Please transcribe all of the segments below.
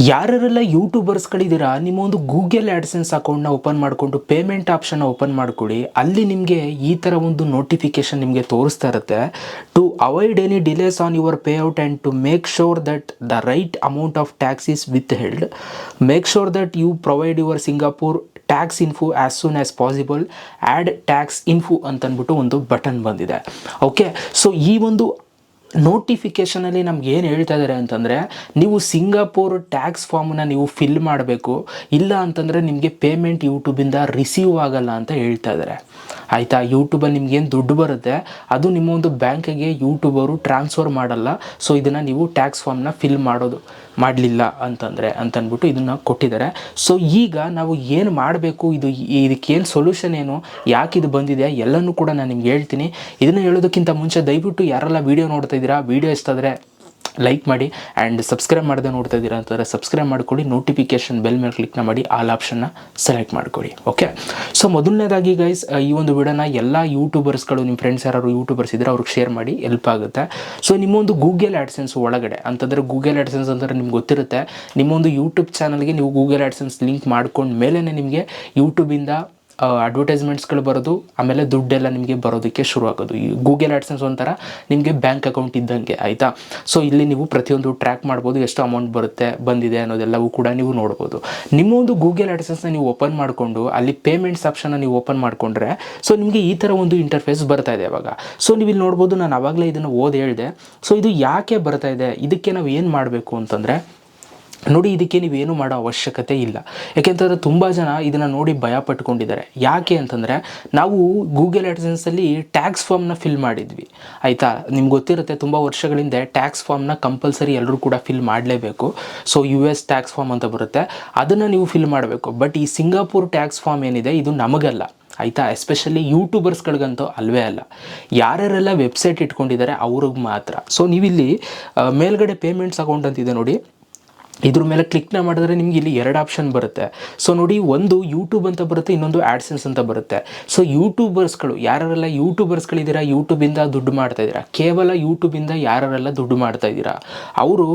ಯಾರೆಲ್ಲ ಯೂಟ್ಯೂಬರ್ಸ್ಗಳಿದ್ದೀರಾ ನಿಮ್ಮ ಒಂದು ಗೂಗಲ್ ಆ್ಯಡ್ಸೆನ್ಸ್ ಅಕೌಂಟ್ನ ಓಪನ್ ಮಾಡಿಕೊಂಡು ಪೇಮೆಂಟ್ ಆಪ್ಷನ್ನ ಓಪನ್ ಮಾಡಿಕೊಡಿ ಅಲ್ಲಿ ನಿಮಗೆ ಈ ಥರ ಒಂದು ನೋಟಿಫಿಕೇಶನ್ ನಿಮಗೆ ತೋರಿಸ್ತಾ ಇರುತ್ತೆ. To avoid any delays on your payout and to make sure that the right amount of tax is withheld make sure that you provide your Singapore tax info as soon as possible add tax info ಅಂತನ್ಬಿಟ್ಟು ಒಂದು button ಬಂದಿದೆ. Okay so ಈ ಒಂದು ನೋಟಿಫಿಕೇಷನಲ್ಲಿ ನಮ್ಗೆ ಏನು ಹೇಳ್ತಾ ಇದ್ದಾರೆ ಅಂತಂದರೆ, ನೀವು ಸಿಂಗಾಪುರ್ ಟ್ಯಾಕ್ಸ್ ಫಾರ್ಮನ್ನ ನೀವು ಫಿಲ್ ಮಾಡಬೇಕು, ಇಲ್ಲ ಅಂತಂದರೆ ನಿಮಗೆ ಪೇಮೆಂಟ್ ಯೂಟ್ಯೂಬಿಂದ ರಿಸೀವ್ ಆಗಲ್ಲ ಅಂತ ಹೇಳ್ತಾ ಇದ್ದಾರೆ ಆಯಿತಾ? ಯೂಟ್ಯೂಬಲ್ಲಿ ನಿಮ್ಗೇನು ದುಡ್ಡು ಬರುತ್ತೆ, ಅದು ನಿಮ್ಮ ಒಂದು ಬ್ಯಾಂಕಿಗೆ ಯೂಟ್ಯೂಬರು ಟ್ರಾನ್ಸ್ಫರ್ ಮಾಡಲ್ಲ ಸೊ ಇದನ್ನು ನೀವು ಟ್ಯಾಕ್ಸ್ ಫಾರ್ಮ್ನ ಫಿಲ್ ಮಾಡೋದು. ಮಾಡಲಿಲ್ಲ ಅಂತಂದರೆ ಅಂತಂದ್ಬಿಟ್ಟು ಇದನ್ನು ಕೊಟ್ಟಿದ್ದಾರೆ. ಸೊ ಈಗ ನಾವು ಏನು ಮಾಡಬೇಕು? ಇದು ಇದಕ್ಕೇನು ಸೊಲ್ಯೂಷನ್ ಏನು ಯಾಕೆ ಇದು ಬಂದಿದೆ? ಎಲ್ಲನೂ ಕೂಡ ನಾನು ನಿಮ್ಗೆ ಹೇಳ್ತೀನಿ. ಇದನ್ನು ಹೇಳೋದಕ್ಕಿಂತ ಮುಂಚೆ ದಯವಿಟ್ಟು ಯಾರೆಲ್ಲ ವೀಡಿಯೋ ನೋಡ್ತಾ ಇದ್ದೀರಾ ವೀಡಿಯೋ ಇಷ್ಟಾದರೆ ಲೈಕ್ ಮಾಡಿ ಆ್ಯಂಡ್ ಸಬ್ಸ್ಕ್ರೈಬ್ ಮಾಡದೆ ನೋಡ್ತಾ ಇದ್ದೀರಾ ಅಂತಂದರೆ ಸಬ್ಸ್ಕ್ರೈಬ್ ಮಾಡ್ಕೊಳ್ಳಿ ನೋಟಿಫಿಕೇಶನ್ ಬೆಲ್ ಮೇಲೆ ಕ್ಲಿಕ್ನ ಮಾಡಿ ಆಲ್ ಆಪ್ಷನ್ನ ಸೆಲೆಕ್ಟ್ ಮಾಡ್ಕೊಳ್ಳಿ ಓಕೆ ಸೊ ಮೊದಲನೇದಾಗಿ ಗೈಸ್ ಈ ಒಂದು ವಿಡಿಯೋನ ಎಲ್ಲ ಯೂಟ್ಯೂಬರ್ಸ್ಗಳು ನಿಮ್ಮ ಫ್ರೆಂಡ್ಸ್ ಯಾರು ಯೂಟ್ಯೂಬರ್ಸ್ ಇದ್ದರೆ ಅವ್ರಿಗೆ ಶೇರ್ ಮಾಡಿ ಎಲ್ಪ್ ಆಗುತ್ತೆ. ಸೊ ನಿಮ್ಮೊಂದು ಗೂಗಲ್ ಆ್ಯಡ್ಸೆನ್ಸ್ ಒಳಗಡೆ, ಅಂತಂದರೆ ಗೂಗಲ್ ಆ್ಯಡ್ಸೆನ್ಸ್ ಅಂತಂದರೆ ನಿಮ್ಗೆ ಗೊತ್ತಿರುತ್ತೆ ನಿಮ್ಮೊಂದು ಯೂಟ್ಯೂಬ್ ಚಾನಲ್ಗೆ ನೀವು ಗೂಗಲ್ ಆ್ಯಡ್ಸೆನ್ಸ್ ಲಿಂಕ್ ಮಾಡ್ಕೊಂಡು ಮೇಲೇ ನಿಮಗೆ ಯೂಟ್ಯೂಬಿಂದ ಅಡ್ವರ್ಟೈಸ್ಮೆಂಟ್ಸ್ಗಳು ಬರೋದು, ಆಮೇಲೆ ದುಡ್ಡೆಲ್ಲ ನಿಮಗೆ ಬರೋದಕ್ಕೆ ಶುರು ಆಗೋದು ಈ ಗೂಗಲ್ ಆ್ಯಡ್ಸನ್ಸ್ ಒಂಥರ ನಿಮಗೆ ಬ್ಯಾಂಕ್ ಅಕೌಂಟ್ ಇದ್ದಂಗೆ, ಆಯಿತಾ? ಸೊ ಇಲ್ಲಿ ನೀವು ಪ್ರತಿಯೊಂದು ಟ್ರ್ಯಾಕ್ ಮಾಡ್ಬೋದು, ಎಷ್ಟು ಅಮೌಂಟ್ ಬರುತ್ತೆ, ಬಂದಿದೆ ಅನ್ನೋದೆಲ್ಲವೂ ಕೂಡ ನೀವು ನೋಡ್ಬೋದು. ನಿಮ್ಮ ಒಂದು ಗೂಗಲ್ ಆ್ಯಡ್ಸೆನ್ಸ್ನ ನೀವು ಓಪನ್ ಮಾಡಿಕೊಂಡು, ಅಲ್ಲಿ ಪೇಮೆಂಟ್ಸ್ ಆಪ್ಷನ್ನ ನೀವು ಓಪನ್ ಮಾಡಿಕೊಂಡ್ರೆ ಸೊ ನಿಮಗೆ ಈ ಥರ ಒಂದು ಇಂಟರ್ಫೇಸ್ ಬರ್ತಾ ಇದೆ ಇವಾಗ ಸೊ ನೀವು ಇಲ್ಲಿ ನೋಡ್ಬೋದು, ನಾನು ಆವಾಗಲೇ ಇದನ್ನು ಓದಿ ಹೇಳಿದೆ. ಸೊ ಇದು ಯಾಕೆ ಬರ್ತಾ ಇದೆ, ಇದಕ್ಕೆ ನಾವು ಏನು ಮಾಡಬೇಕು ಅಂತಂದರೆ ನೋಡಿ ಇದಕ್ಕೆ ನೀವೇನು ಮಾಡೋ ಅವಶ್ಯಕತೆ ಇಲ್ಲ. ಯಾಕೆಂತಂದರೆ ತುಂಬ ಜನ ಇದನ್ನು ನೋಡಿ ಭಯ ಪಟ್ಕೊಂಡಿದ್ದಾರೆ. ಯಾಕೆ ಅಂತಂದರೆ ನಾವು ಗೂಗಲ್ ಆ್ಯಡ್ಸೆನ್ಸಲ್ಲಿ ಟ್ಯಾಕ್ಸ್ ಫಾರ್ಮ್ನ ಫಿಲ್ ಮಾಡಿದ್ವಿ. ಆಯಿತಾ? ನಿಮ್ಗೆ ಗೊತ್ತಿರುತ್ತೆ ತುಂಬ ವರ್ಷಗಳಿಂದ ಟ್ಯಾಕ್ಸ್ ಫಾರ್ಮ್ನ ಕಂಪಲ್ಸರಿ ಎಲ್ಲರೂ ಕೂಡ ಫಿಲ್ ಮಾಡಲೇಬೇಕು. So U S tax form ಅಂತ ಬರುತ್ತೆ. ಅದನ್ನು ನೀವು ಫಿಲ್ ಮಾಡಬೇಕು. ಬಟ್ ಈ ಸಿಂಗಾಪುರ್ ಟ್ಯಾಕ್ಸ್ ಫಾರ್ಮ್ ಏನಿದೆ, ಇದು ನಮಗಲ್ಲ. ಆಯಿತಾ? ಎಸ್ಪೆಷಲಿ ಯೂಟ್ಯೂಬರ್ಸ್ಗಳಿಗಂತೂ ಅಲ್ವೇ ಅಲ್ಲ. ಯಾರ್ಯಾರೆಲ್ಲ ವೆಬ್ಸೈಟ್ ಇಟ್ಕೊಂಡಿದ್ದಾರೆ, ಅವ್ರಿಗೆ ಮಾತ್ರ. ಸೊ ನೀವಿಲ್ಲಿ ಮೇಲ್ಗಡೆ ಪೇಮೆಂಟ್ಸ್ ಅಕೌಂಟ್ ಅಂತಿದೆ ನೋಡಿ. ಇದ್ರ ಮೇಲೆ ಕ್ಲಿಕ್ನ ಮಾಡಿದ್ರೆ ನಿಮ್ಗೆ ಇಲ್ಲಿ ಎರಡು ಆಪ್ಷನ್ ಬರುತ್ತೆ. ಸೊ ನೋಡಿ, ಒಂದು ಯೂಟ್ಯೂಬ್ ಅಂತ ಬರುತ್ತೆ, ಇನ್ನೊಂದು ಆ್ಯಡ್ಸೆನ್ಸ್ ಅಂತ ಬರುತ್ತೆ. ಸೊ ಯೂಟ್ಯೂಬರ್ಸ್ಗಳು ಯಾರೆಲ್ಲ ಯೂಟ್ಯೂಬರ್ಸ್ಗಳಿದ್ದೀರಾ ಯೂಟ್ಯೂಬಿಂದ ದುಡ್ಡು ಮಾಡ್ತಾ ಇದ್ದೀರಾ? ಕೇವಲ ಯೂಟ್ಯೂಬಿಂದ ಯಾರೆಲ್ಲ ದುಡ್ಡು ಮಾಡ್ತಾ ಇದ್ದೀರಾ? ಅವರು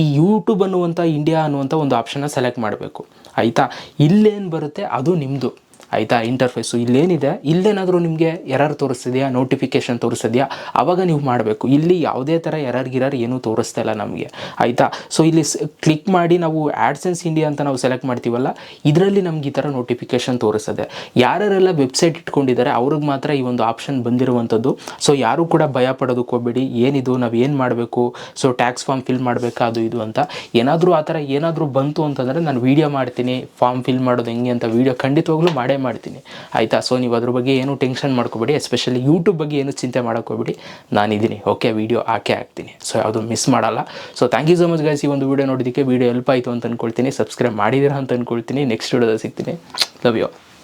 ಈ ಯೂಟ್ಯೂಬ್ ಅನ್ನುವಂಥ ಇಂಡಿಯಾ ಅನ್ನುವಂಥ ಒಂದು ಆಪ್ಷನ್ನ ಸೆಲೆಕ್ಟ್ ಮಾಡಬೇಕು. ಆಯಿತಾ? ಇಲ್ಲೇನು ಬರುತ್ತೆ, ಅದು ನಿಮ್ಮದು ಆಯಿತಾ? ಇಂಟರ್ಫೇಸು ಇಲ್ಲೇನಿದೆ? ಇಲ್ಲೇನಾದರೂ ನಿಮಗೆ ಎರರ್ ತೋರಿಸ್ತಿದೆಯಾ? ನೋಟಿಫಿಕೇಷನ್ ತೋರಿಸ್ತಿದೆಯಾ? ಆವಾಗ ನೀವು ಮಾಡಬೇಕು. ಇಲ್ಲಿ ಯಾವುದೇ ಥರ ಎರರ್ ಗಿರರ್ ಏನೂ ತೋರಿಸ್ತಾ ಇಲ್ಲ ನಮಗೆ. ಆಯಿತಾ? ಸೊ ಇಲ್ಲಿ ಕ್ಲಿಕ್ ಮಾಡಿ ನಾವು ಆಡ್ಸೆನ್ಸ್ ಇಂಡಿಯಾ ಅಂತ ನಾವು ಸೆಲೆಕ್ಟ್ ಮಾಡ್ತೀವಲ್ಲ, ಇದರಲ್ಲಿ ನಮ್ಗೆ ಈ ಥರ ನೋಟಿಫಿಕೇಷನ್ ತೋರಿಸ್ತದೆ. ಯಾರ್ಯಾರೆಲ್ಲ ವೆಬ್ಸೈಟ್ ಇಟ್ಕೊಂಡಿದ್ದಾರೆ, ಅವ್ರಿಗೆ ಮಾತ್ರ ಈ ಒಂದು ಆಪ್ಷನ್ ಬಂದಿರುವಂಥದ್ದು. ಸೊ ಯಾರೂ ಕೂಡ ಭಯ ಪಡೋದಕ್ಕೆ ಹೋಗಬೇಡಿ. ಏನಿದು? ನಾವು ಏನು ಮಾಡಬೇಕು? ಸೊ ಟ್ಯಾಕ್ಸ್ ಫಾರ್ಮ್ ಫಿಲ್ ಮಾಡಬೇಕಾ? ಅದು ಇದು ಅಂತ. ಏನಾದರೂ ಆ ಥರ ಏನಾದರೂ ಬಂತು ಅಂತಂದರೆ ನಾನು ವೀಡಿಯೋ ಮಾಡ್ತೀನಿ. ಫಾರ್ಮ್ ಫಿಲ್ ಮಾಡೋದು ಹೆಂಗೆ ಅಂತ ವೀಡಿಯೋ ಖಂಡಿತವಾಗ್ಲೂ ಮಾಡೇ ಮಾಡ್ತೀನಿ. ಆಯಿತಾ? ಸೊ ನೀವು ಅದ್ರ ಬಗ್ಗೆ ಏನು ಟೆನ್ಷನ್ ಮಾಡ್ಕೋಬೇಡಿ ಎಸ್ಪೆಷಲಿ ಯೂಟ್ಯೂಬ್ ಬಗ್ಗೆ ಏನು ಚಿಂತೆ ನಾನು ನಾನಿದ್ದೀನಿ. ಓಕೆ ವೀಡಿಯೋ ಹಾಕೇ ಹಾಕ್ತೀನಿ. ಸೊ ಯಾವುದು ಮಿಸ್ ಮಾಡಲ್ಲ. So thank you so much guys ಈ ಒಂದು ವೀಡಿಯೋ ನೋಡಿದಕ್ಕೆ ವೀಡಿಯೋ ಹೆಲ್ಪ್ ಆಯಿತು ಅಂತ ಅಂದ್ಕೊಳ್ತೀನಿ ಸಬ್ಸ್ಕ್ರೈಬ್ ಮಾಡಿದಿರ ಅಂತ ಅಂದ್ಕೊಳ್ತೀನಿ ನೆಕ್ಸ್ಟ್ ವೀಡಿಯೋದಲ್ಲಿ ಸಿಗ್ತೀನಿ. Love you